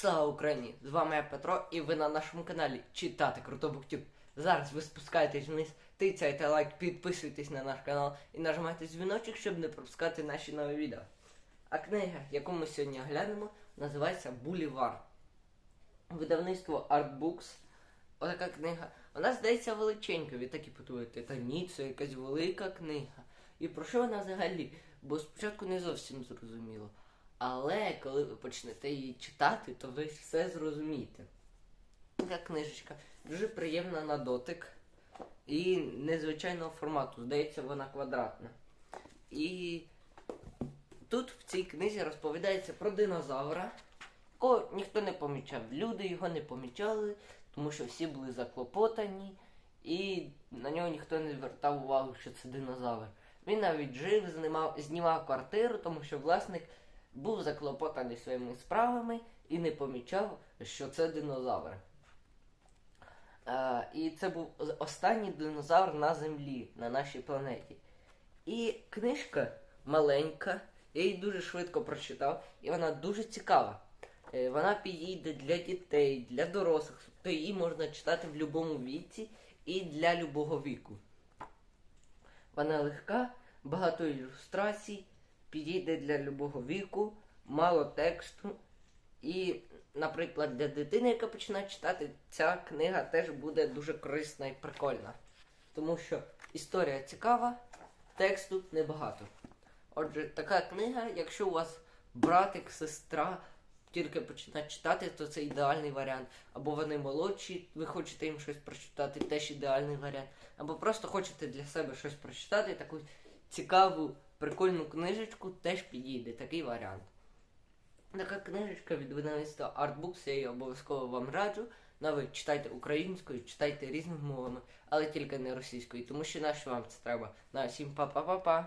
Слава Україні! З вами я Петро, і ви на нашому каналі Читати Круто Буктюб. Зараз ви спускаєтесь вниз, тицяйте лайк, підписуйтесь на наш канал і нажимайте дзвіночок, щоб не пропускати наші нові відео. А книга, яку ми сьогодні глянемо, називається Булівар. Видавництво Artbooks. Отака книга. Вона здається величенькою, ви такі подумаєте, та ні, це якась велика книга. І про що вона взагалі? Бо спочатку не зовсім зрозуміло. Але коли ви почнете її читати, то ви все зрозумієте. Така книжечка дуже приємна на дотик і незвичайного формату. Здається, вона квадратна. І тут в цій книзі розповідається про динозавра, якого ніхто не помічав. Люди його не помічали, тому що всі були заклопотані, і на нього ніхто не звертав увагу, що це динозавр. Він навіть жив, знімав, знімав квартиру, тому що власник був заклопотаний своїми справами і не помічав, що це динозавр. Е, і це був останній динозавр на землі, на нашій планеті. І книжка маленька, я її дуже швидко прочитав, і вона дуже цікава. Е, Вона підійде для дітей, для дорослих, тобто її можна читати в будь-якому віці і для любого віку. Вона легка, багато ілюстрацій, підійде для любого віку, мало тексту. І, наприклад, для дитини, яка починає читати, ця книга теж буде дуже корисна і прикольна. Тому що історія цікава, тексту небагато. Отже, така книга, якщо у вас братик, сестра тільки починають читати, то це ідеальний варіант. Або вони молодші, ви хочете їм щось прочитати, теж ідеальний варіант. Або просто хочете для себе щось прочитати, таку цікаву, прикольну книжечку теж підійде такий варіант. Така книжечка від видавництва Artbooks, я її обов'язково вам раджу. Навіть читайте українською, читайте різними мовами, але тільки не російською, тому що нащо вам це треба. На всім па-па-па-па.